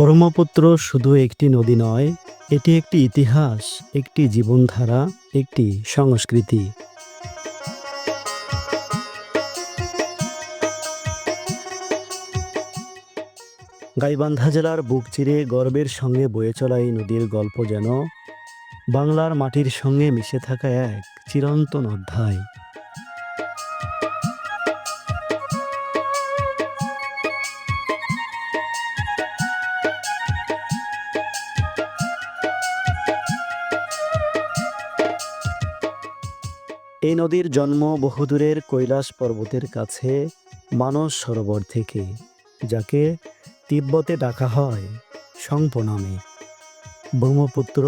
ব্রহ্মপুত্র শুধু একটি নদী নয়, এটি একটি ইতিহাস, একটি জীবনধারা, একটি সংস্কৃতি। গাইবান্ধা জেলার বুক চিরে গর্বের সঙ্গে বয়ে চলা এই নদীর গল্প যেন বাংলার মাটির সঙ্গে মিশে থাকা এক চিরন্তন অধ্যায়। এই নদীর জন্ম বহুদূরের কৈলাস পর্বতের কাছে মানস সরোবর থেকে, যাকে তিব্বতে ডাকা হয় সংপ নামে। ব্রহ্মপুত্র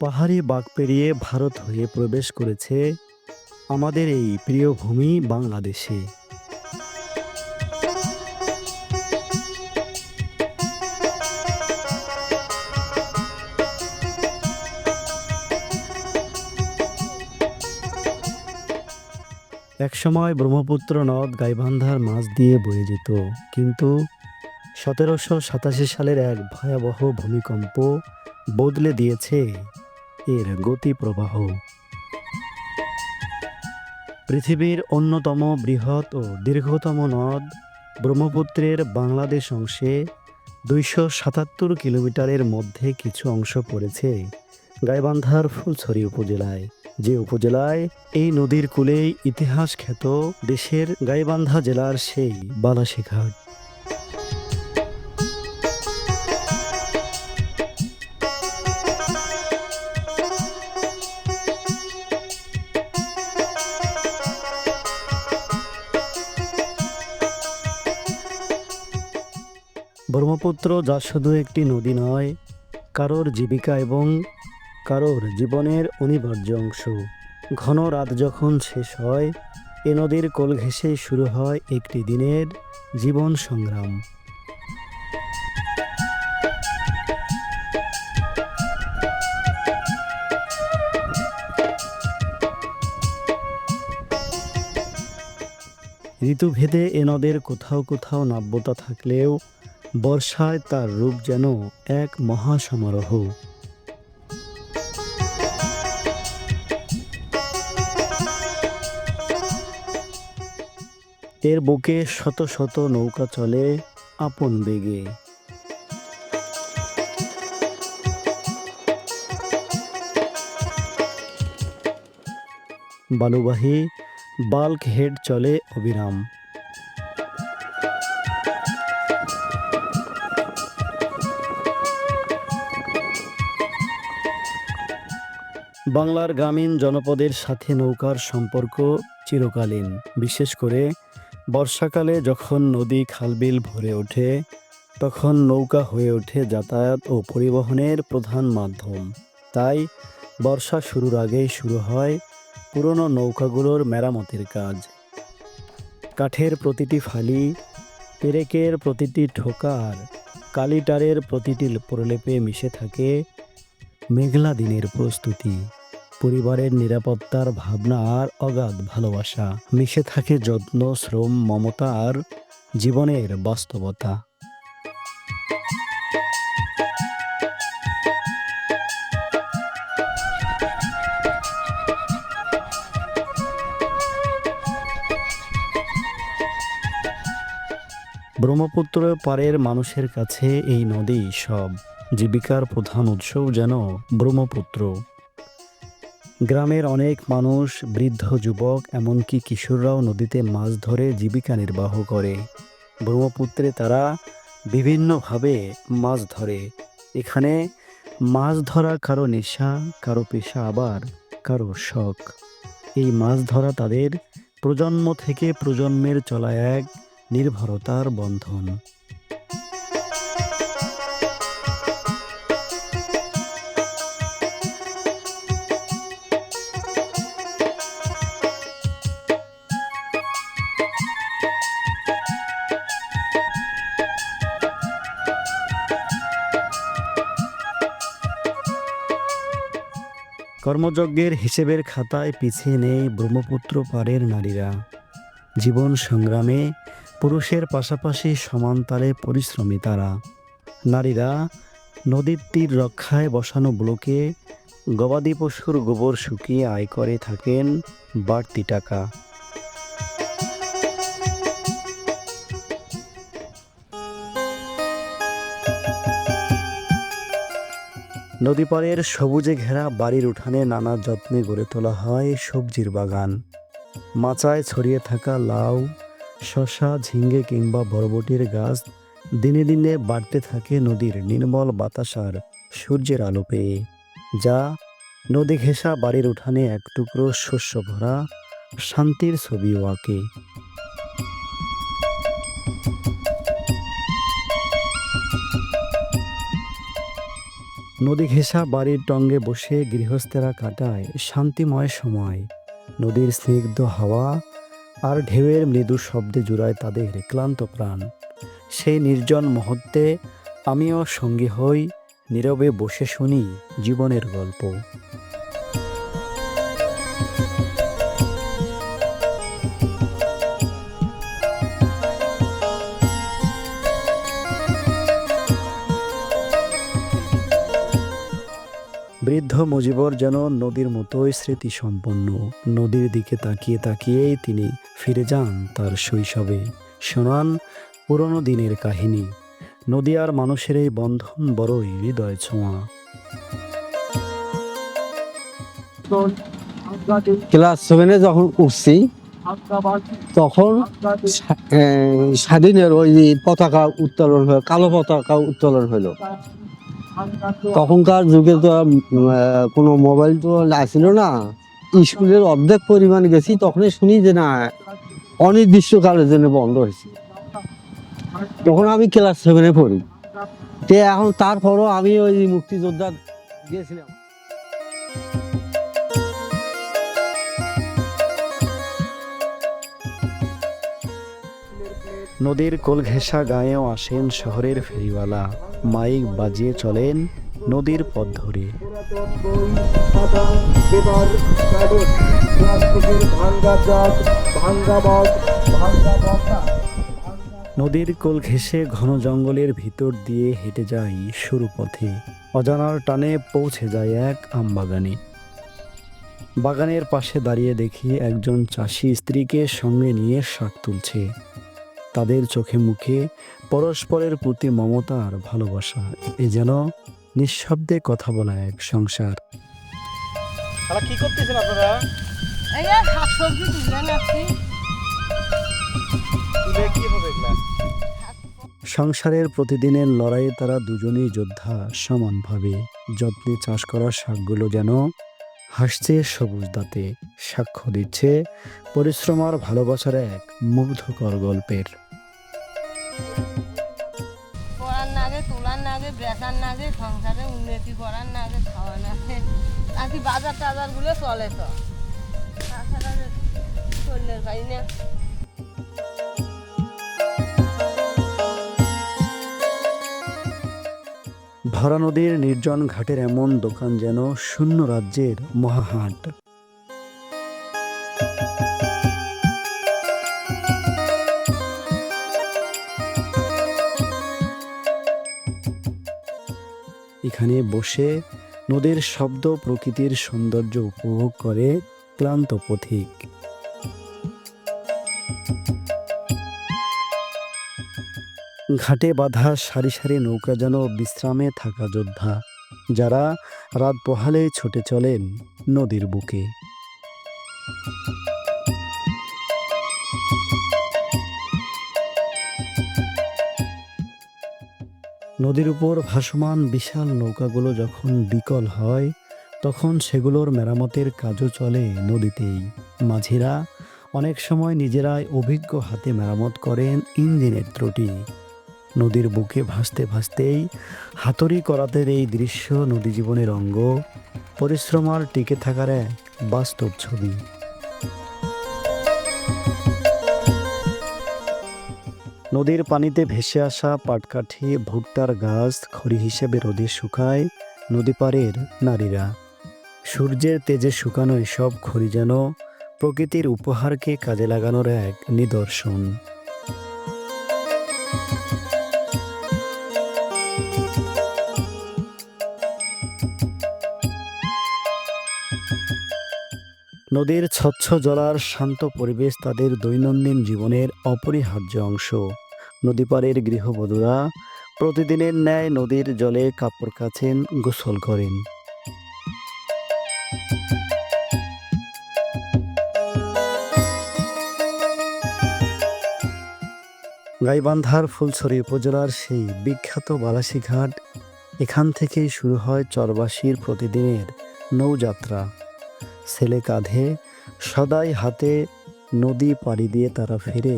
পাহাড়ি বাঘ পেরিয়ে ভারত হয়ে প্রবেশ করেছে আমাদের এই প্রিয় ভূমি বাংলাদেশে। একসময় ব্রহ্মপুত্র নদ গাইবান্ধার মাছ দিয়ে বয়ে যেত। কিন্তু সতেরোশো সাতাশি সালের এক ভয়াবহ ভূমিকম্প বদলে দিয়েছে এর গতি প্রবাহ পৃথিবীর অন্যতম বৃহৎ ও দীর্ঘতম নদ ব্রহ্মপুত্রের বাংলাদেশ অংশে দুইশো সাতাত্তর কিলোমিটারের মধ্যে কিছু অংশ পড়েছে গাইবান্ধার ফুলছড়ি উপজেলায়। যে উপজেলায় এই নদীর কূলেই ইতিহাস খ্যাত দেশের গাইবান্ধা জেলার সেই বালাশিঘাট। ব্রহ্মপুত্র যা শুধু একটি নদী নয়, কারোর জীবিকা এবং কারোর জীবনের অনিবার্য অংশ। ঘন রাত যখন শেষ হয়, এ নদীর কোল ঘেঁষেই শুরু হয় একটি দিনের জীবন সংগ্রাম। ঋতুভেদে এ নদের কোথাও কোথাও নাব্যতা থাকলেও, বর্ষায় তার রূপ যেন এক মহাসমারোহ। এর বুকে শত শত নৌকা চলে আপন বেগে। বালুবাহী বাল্ক হেড চলে অবিরাম। বাংলার গ্রামীণ জনপদের সাথে নৌকার সম্পর্ক চিরকালীন, বিশেষ করে বর্ষাকালে যখন নদী খালবিল ভরে ওঠে, তখন নৌকা হয়ে ওঠে যাতায়াত ও পরিবহনের প্রধান মাধ্যম। তাই বর্ষা শুরুর আগেই শুরু হয় পুরনো নৌকাগুলোর মেরামতের কাজ। কাঠের প্রতিটি ফালি, পেরেকের প্রতিটি ঠোকা আর কালিটারের প্রতিটি প্রলেপে মিশে থাকে মেঘলা দিনের প্রস্তুতি। পরিবারের নিরাপত্তার ভাবনা আর অগাধ ভালোবাসা। মিশে থাকে যত্ন, শ্রম, মমতা আর জীবনের বাস্তবতা। ব্রহ্মপুত্র পাড়ের মানুষের কাছে এই নদী সব। জীবিকার প্রধান উৎসও যেন ব্রহ্মপুত্র। গ্রামের অনেক মানুষ, বৃদ্ধ যুবক, এমনকি কিশোররাও নদীতে মাছ ধরে জীবিকা নির্বাহ করে। ব্রহ্মপুত্রে তারা বিভিন্নভাবে মাছ ধরে। এখানে মাছ ধরা কারও নেশা, কারও পেশা আবার কারও শখ। এই মাছ ধরা তাদের প্রজন্ম থেকে প্রজন্মের চলা এক নির্ভরতার বন্ধন। কর্মযজ্ঞের হিসেবের খাতায় পিছিয়ে নেই ব্রহ্মপুত্র পাড়ের নারীরা। জীবন সংগ্রামে পুরুষের পাশাপাশি সমান্তালে পরিশ্রমী তারা। নারীরা নদীর তীর রক্ষায় বসানো ব্লকে গবাদি পশুর গোবর শুকিয়ে আয় করে থাকেন বাড়তি টাকা। নদী পাড়ের সবুজে ঘেরা বাড়ির উঠানে নানা যত্নে গড়ে তোলা হয় সবজির বাগান। মাচায় ছড়িয়ে থাকা লাউ শশা ঝিঙ্গে কিংবা বরবটির গাছ দিনে দিনে বাড়তে থাকে নদীর নির্মল বাতাস আর সূর্যের আলো পেয়ে যা নদী ঘেঁষা বাড়ির উঠানে এক টুকরো শস্য ভরা শান্তির ছবিও আঁকে। নদী ঘেঁষা বাড়ির টঙ্গে বসে গৃহস্থেরা কাটায় শান্তিময় সময়। নদীর স্নিগ্ধ হাওয়া আর ঢেউয়ের মৃদু শব্দে জুড়ায় তাদের ক্লান্ত প্রাণ। সেই নির্জন মুহূর্তে আমিও সঙ্গী হই, নীরবে বসে শুনি জীবনের গল্প। বৃদ্ধ মুজিবর যেন নদীর মতোই স্মৃতিসম্পন্ন। নদীর দিকে তাকিয়ে তাকিয়েই তিনি ফিরে যান তার শৈশবে। শোনান পুরনো দিনের কাহিনী। নদী আর মানুষের এই বন্ধন বড়ই হৃদয় ছোঁয়া ক্লাস সেভেনে যখন উঠছি, তখন স্বা- স্বাধীনের ওই পতাকা উত্তোলন হলো কালো পতাকা উত্তোলন হলো তখনকার যুগে তো কোনো মোবাইল তো আসিল না। স্কুলের অর্ধেক পরিমাণ গেছি, তখনই শুনি যে না, অনির্দিষ্টকালের জন্য বন্ধ হয়েছে। তখন আমি ক্লাস সেভেনে পড়ি। তে এখন তারপরও আমি ওই মুক্তিযোদ্ধা গিয়েছিলাম। নদীর কোল ঘেঁষা গায়েও আসেন শহরের ফেরিওয়ালা। মাইক বাজিয়ে চলেন নদীর পথ ধরে। নদীর কোল ঘেঁষে ঘন জঙ্গলের ভিতর দিয়ে হেঁটে যাই সরু পথে। অজানার টানে পৌঁছে যায় এক আমবাগানে। বাগানের পাশে দাঁড়িয়ে দেখি একজন চাষি স্ত্রীকে সঙ্গে নিয়ে শাক তুলছে। তাদের চোখে মুখে পরস্পরের প্রতি মমতা আর ভালোবাসা। এ যেন নিঃশব্দে কথা বলা এক সংসার। কি করতেছেন আপনারা? সংসারের প্রতিদিনের লড়াইয়ে তারা দুজনেই যোদ্ধা সমানভাবে। যত্নে চাষ করা শাকগুলো যেন হাসছে সবুজ দাঁতে। সাক্ষ্য দিচ্ছে পরিশ্রম আর ভালোবাসার এক মুগ্ধকর গল্পের। করার নাগে, তোলার নাগে, বেচার নাগে, সংসারে উন্নতি করার নাগে খাওয়া নাগে। আর কি বাজার টাজারগুলো চলে তো। তাছাড়া না। ভরা নদীর নির্জন ঘাটের এমন দোকান যেন শূন্য রাজ্যের মহাহাট। এখানে বসে নদীর শব্দ প্রকৃতির সৌন্দর্য উপভোগ করে ক্লান্ত পথিক। ঘাটে বাঁধা সারি সারি নৌকা যেন বিশ্রামে থাকা যোদ্ধা, যারা রাত পোহালে ছুটে চলেন নদীর বুকে। নদীর উপর ভাসমান বিশাল নৌকাগুলো যখন বিকল হয়, তখন সেগুলোর মেরামতের কাজও চলে নদীতেই। মাঝিরা অনেক সময় নিজেরাই অভিজ্ঞ হাতে মেরামত করেন ইঞ্জিনের ত্রুটি। নদীর বুকে ভাসতে ভাসতেই হাতুড়ি করাতের এই দৃশ্য নদী জীবনের অঙ্গ, পরিশ্রম আর টিকে থাকার এক বাস্তব ছবি। নদীর পানিতে ভেসে আসা পাটকাঠি, ভুট্টার গাছ, খড়ি হিসেবে রোদে শুকায় নদী পাড়ের নারীরা। সূর্যের তেজে শুকানো এসব খড়ি যেন প্রকৃতির উপহারকে কাজে লাগানোর এক নিদর্শন। নদীর স্বচ্ছ জলার শান্ত পরিবেশ তাদের দৈনন্দিন জীবনের অপরিহার্য অংশ। নদীপাড়ের গৃহবধূরা প্রতিদিনের ন্যায় নদীর জলে কাপড় কাছেন গোসল করেন। গাইবান্ধার ফুলছড়ি উপজেলার সেই বিখ্যাত বালাসী ঘাট এখান থেকেই শুরু হয় চরবাসীর প্রতিদিনের নৌযাত্রা। ছেলে কাঁধে, সদাই হাতে নদী পাড়ি দিয়ে তারা ফিরে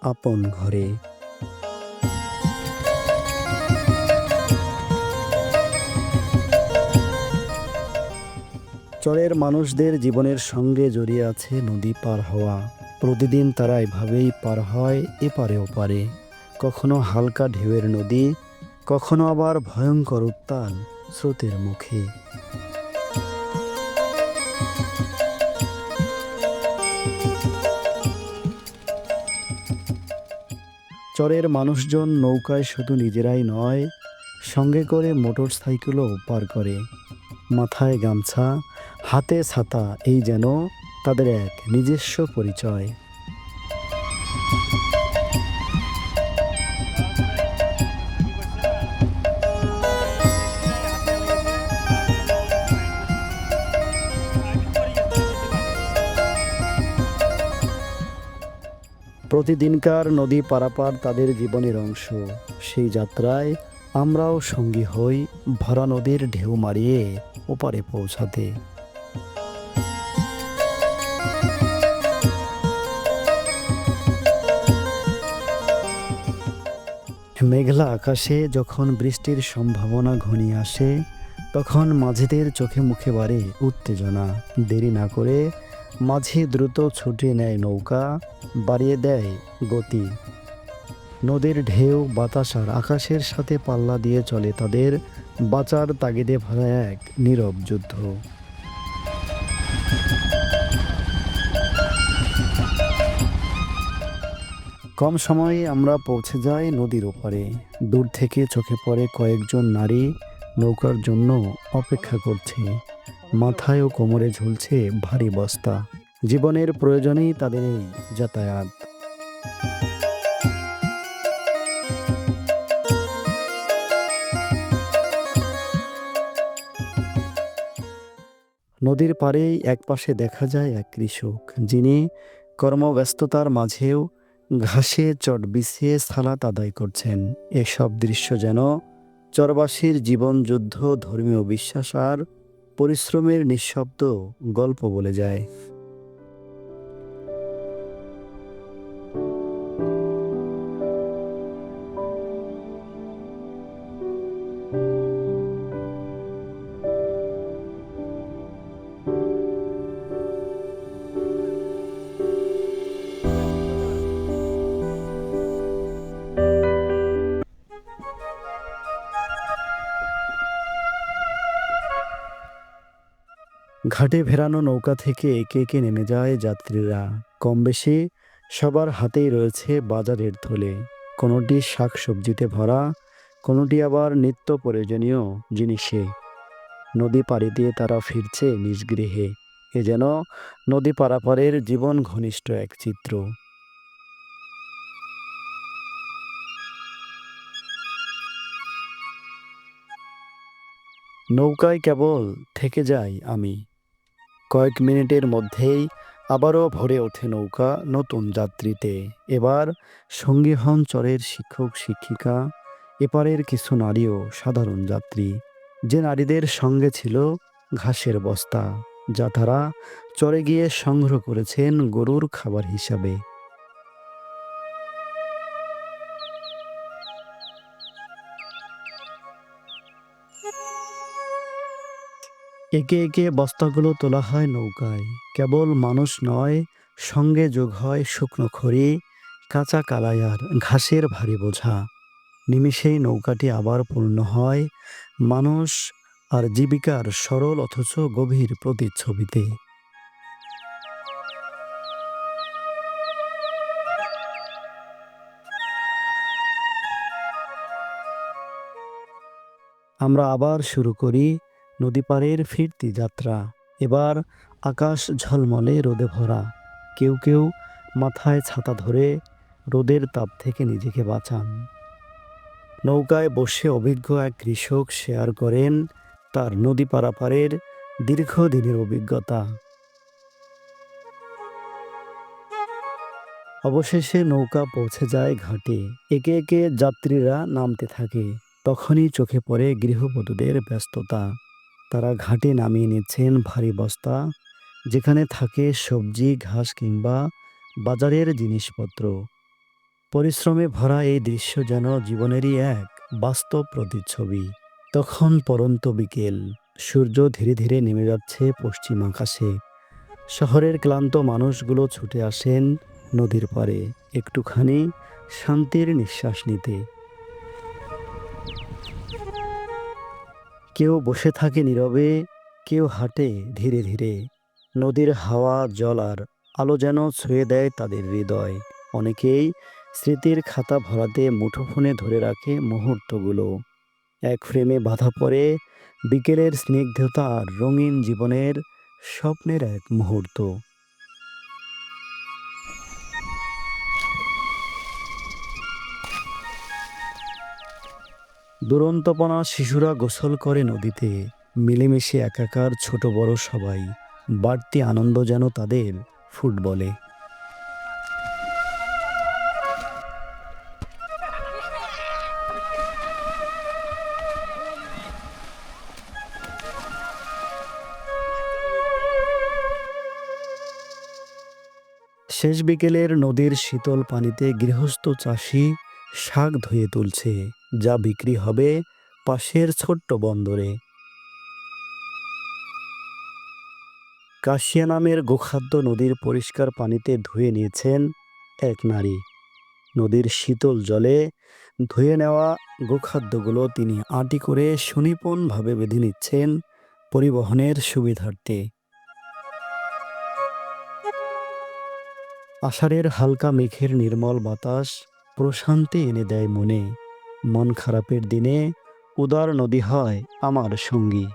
আপন ঘরে। চরের মানুষদের জীবনের সঙ্গে জড়িয়ে আছে নদী পার হওয়া। প্রতিদিন তারা এভাবেই পার হয় এপারে ওপারে। কখনো হালকা ঢেউয়ের নদী, কখনো আবার ভয়ঙ্কর উত্তাল স্রোতের মুখে। চরের মানুষজন নৌকায় শুধু নিজেরাই নয়, সঙ্গে করে মোটর সাইকেলও পার করে। মাথায় গামছা হাতে ছাতা, এই যেন তাদের এক নিজস্ব পরিচয়। প্রতিদিনকার নদী পারাপার তাদের জীবনের অংশ। সেই যাত্রায় আমরাও সঙ্গী হই ভরা নদীর ঢেউ মারিয়ে ওপারে পৌঁছাতে। মেঘলা আকাশে যখন বৃষ্টির সম্ভাবনা ঘনিয়ে আসে, তখন মাঝিদের চোখে মুখে বাড়ে উত্তেজনা। দেরি না করে মাঝি দ্রুত ছুটে নেয় নৌকা, বাড়িয়ে দেয় গতি। নদীর ঢেউ, বাতাস আর আকাশের সাথে পাল্লা দিয়ে চলে তাদের বাঁচার তাগিদে ভরা এক নীরব যুদ্ধ। কম সময়ে আমরা পৌঁছে যাই নদীর ওপারে। দূর থেকে চোখে পড়ে কয়েকজন নারী নৌকার জন্য অপেক্ষা করছে। মাথায় ও কোমরে ঝুলছে ভারী বস্তা। জীবনের প্রয়োজনেই তাদের এই যাতায়াত। নদীর পাড়েই একপাশে দেখা যায় এক কৃষক, যিনি কর্মব্যস্ততার মাঝেও ঘাসে, চট বিছিয়ে সালাত আদায় করছেন। এসব দৃশ্য যেন চরবাসীর জীবনযুদ্ধ ধর্মীয় বিশ্বাস আর পরিশ্রমের নিঃশব্দ গল্প বলে যায়। ঘাটে ভেরানো নৌকা থেকে একে একে নেমে যায় যাত্রীরা। কম বেশি সবার হাতেই রয়েছে বাজারের থলে। কোনোটি শাক সবজিতে ভরা, কোনোটি আবার নিত্য প্রয়োজনীয় জিনিসে। নদী পাড়ি দিয়ে তারা ফিরছে নিজ গৃহে এ যেন নদী পারাপারের জীবন ঘনিষ্ঠ এক চিত্র। নৌকায় কেবল থেকে যাই আমি। কয়েক মিনিটের মধ্যেই আবারও ভরে ওঠে নৌকা নতুন যাত্রীতে। এবার সঙ্গী হন চরের শিক্ষক, শিক্ষিকা, এপারের কিছু নারীও সাধারণ যাত্রী। যে নারীদের সঙ্গে ছিল ঘাসের বস্তা, যা তারা চরে গিয়ে সংগ্রহ করেছেন গরুর খাবার হিসাবে। একে একে বস্তাগুলো তোলা হয় নৌকায়। কেবল মানুষ নয়, সঙ্গে যোগ হয় শুকনো খড়ি, কাঁচা কালাই আর ঘাসের ভারী বোঝা। নিমিষেই নৌকাটি আবার পূর্ণ হয় মানুষ আর জীবিকার সরল অথচ গভীর প্রতিচ্ছবিতে। আমরা আবার শুরু করি নদী পাড়ের ফিরতি যাত্রা। এবার আকাশ ঝলমলে রোদে ভরা। কেউ কেউ মাথায় ছাতা ধরে রোদের তাপ থেকে নিজেকে বাঁচান। নৌকায় বসে অভিজ্ঞ এক কৃষক শেয়ার করেন তার নদী পারাপারের দীর্ঘদিনের অভিজ্ঞতা। অবশেষে নৌকা পৌঁছে যায় ঘাটে। একে একে যাত্রীরা নামতে থাকে। তখনই চোখে পড়ে গৃহবধূদের ব্যস্ততা। তারা ঘাটে নামিয়ে নিচ্ছেন ভারী বস্তা, যেখানে থাকে সবজি, ঘাস কিংবা বাজারের জিনিসপত্র। পরিশ্রমে ভরা এই দৃশ্য যেন জীবনেরই এক বাস্তব প্রতিচ্ছবি। তখন পরন্ত বিকেল। সূর্য ধীরে ধীরে নেমে যাচ্ছে পশ্চিম আকাশে। শহরের ক্লান্ত মানুষগুলো ছুটে আসেন নদীর পারে একটুখানি শান্তির নিঃশ্বাস নিতে। কেউ বসে থাকে নীরবে, কেউ হাঁটে ধীরে ধীরে। নদীর হাওয়া, জল আর আলো যেন ছুঁয়ে দেয় তাদের হৃদয়। অনেকেই স্মৃতির খাতা ভরাতে মুঠোফোনে ধরে রাখে মুহূর্তগুলো। এক ফ্রেমে বাধা পড়ে বিকেলের স্নিগ্ধতা আর রঙিন জীবনের স্বপ্নের এক মুহূর্ত। দুরন্তপনা শিশুরা গোসল করে নদীতে। মিলেমিশে একাকার ছোট বড় সবাই। বাড়তি আনন্দ যেন তাদের ফুটবলে। শেষ বিকেলের নদীর শীতল পানিতে গৃহস্থ চাষি শাক ধুয়ে তুলছে। যা বিক্রি হবে পাশের ছোট্ট বন্দরে। কাশিয়া নামের গোখাদ্য নদীর পরিষ্কার পানিতে ধুয়ে নিয়েছেন এক নারী। নদীর শীতল জলে ধুয়ে নেওয়া গোখাদ্যগুলো তিনি আঁটি করে সুনিপুণভাবে বেঁধে নিচ্ছেন পরিবহনের সুবিধার্থে। আষাঢ়ের হালকা মেঘের নির্মল বাতাস প্রশান্তি এনে দেয় মনে। মন খারাপের দিনে উদার নদী হয় আমার সঙ্গী।